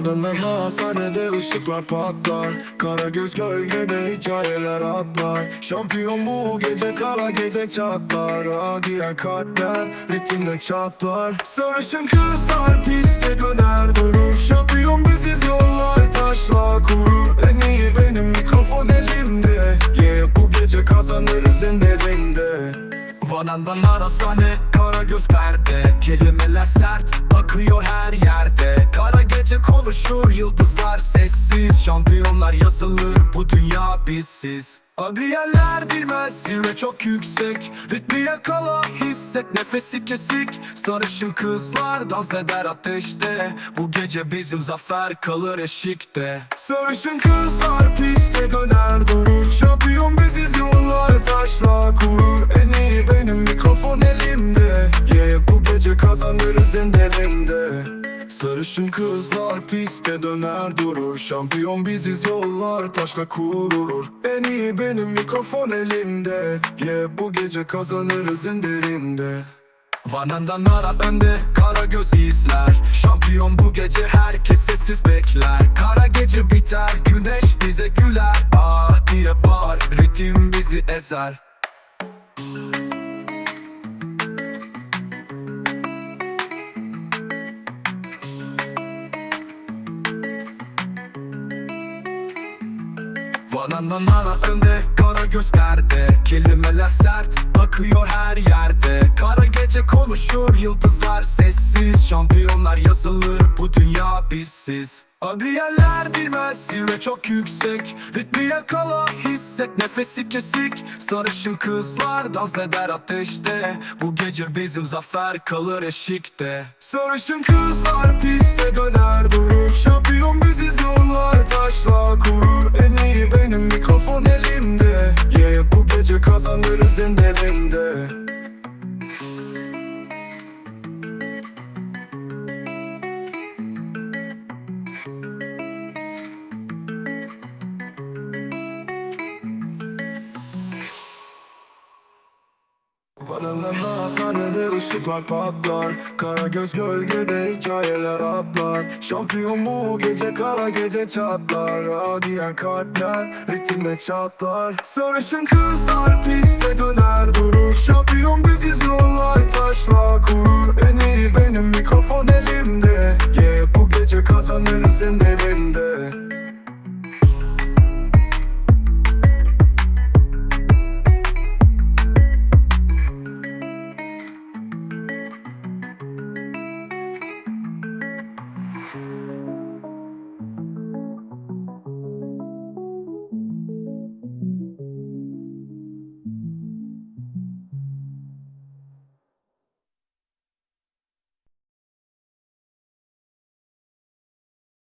Vanılama sahnede ışıklar patlar. Kara göz gölgede hikayeler atlar. Şampiyon bu gece kara gece çatlar. Adiyen kalpler ritimde çatlar. Sarışın kızlar piste döner durur. Şampiyon biziz yollar taşla kurur. En iyi benim mikrofon elimde. Yeah bu gece kazanırız enlerinde Vanandan ara sahne Kara göz perde. Kelimeler sert Akıyor her konuşur Yıldızlar sessiz. Şampiyonlar yazılır Bu dünya bizsiz. Adiyeller bilmez Zirve çok yüksek. Ritmi yakala Hisset nefesi kesik. Sarışın kızlar Dans eder ateşte. Bu gece bizim zafer kalır eşikte. Sarışın kızlar piste döner durur. Şampiyon biziz yollar taşla kurur. En iyi benim mikrofon elimde. Yeah bu gece kazanırız enlerinde Sarışın kızlar piste döner durur. Şampiyon biziz yollar taşla kurur En iyi benim mikrofon elimde. Yeah bu gece kazanırız enlerinde Vanandan ara önde kara göz izler. Şampiyon bu gece herkes sessiz bekler. Kara gece biter güneş bize güler. Ah diye bağır ritim bizi ezer Vanandan ara önde kara göz perde Kelimeler sert akıyor her yerde. Kara gece konuşur yıldızlar sessiz. Şampiyonlar yazılır bu dünya bizsiz. Adiyeller bilmez zirve çok yüksek. Ritmi yakala hisset nefesi kesik. Sarışın kızlar dans eder ateşte. Bu gece bizim zafer kalır eşikte. Sarışın kızlar piste döner durur Şampiyon biziz kazanırız enlerinde Vanılama sahnede ışıklar patlar. Kara göz gölgede hikayeler atlar. Şampiyon bu gece kara gece çatlar. Adiyen kalpler ritimde çatlar. Sarışın kızlar piste döner durur